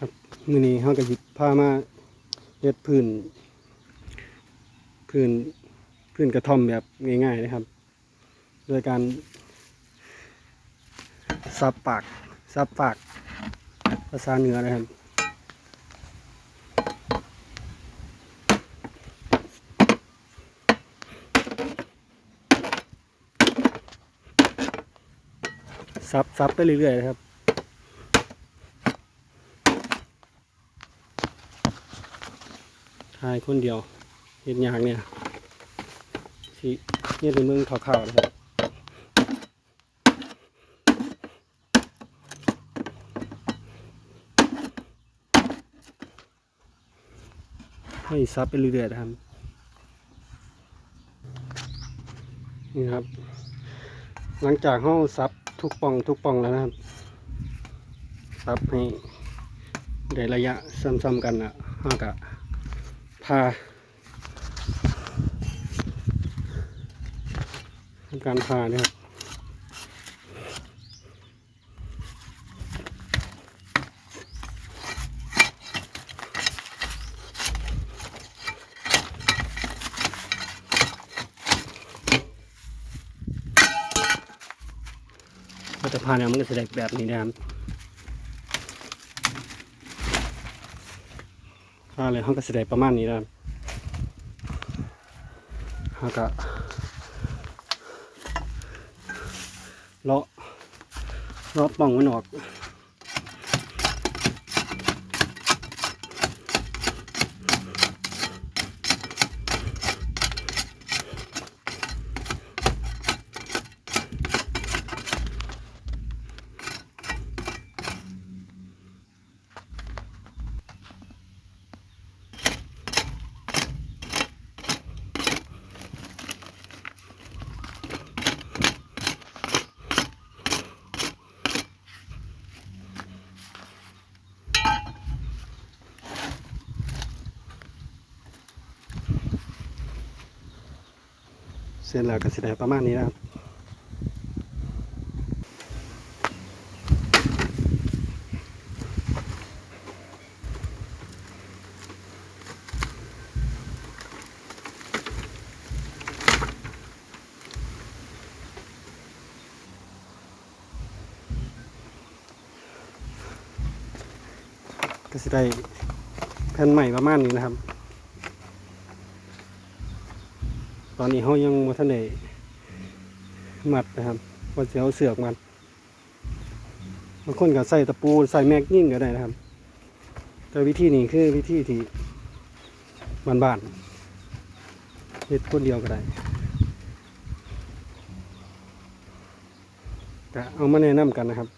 ครับมื้อนี้เฮาก็หยิบผ้ามาเฮ็ดพื้น พื้นพื้นกระท่อมแบบง่ายๆนะครับ โดยการซับปากซับปากภาษาเหนือนะครับซับซับไปเรื่อยๆนะครับายคนเดียวเห็นยากเนี่ยสิเนี่ยเป็นเมืองข่าวๆนะครับให้ซับไปเรื่อยๆนะครับนี่ครับ หลังจากห้องซับทุกป่องทุกป่องแล้วนะครับซับให้ได้ระยะซ้ำๆกันอะห้ากะ พาทำการพาเนี่ยครับก็จะพาเนี่ยมันก็จะได้แบบนี้นะครับ พาเลยเขาก็จะได้ประมาณนี้นะครับเขาก็เลาะเลาะป่องมันออก เสร็จแล้วก็จะได้ประมาณนี้นะครับก็จะได้แผ่นใหม่ประมาณนี้นะครับ ตอนนี้เขายังมาทันได้มัดนะครับว่าจะเอาเสือกมัดบางคนก็ใส่ตะปูใส่แม็กยิ่งก็ได้นะครับ แต่วิธีนี้คือวิธีที่บานๆเฮ็ดคนเดียวก็ได้ก็เอามาแนะนำกันนะครับ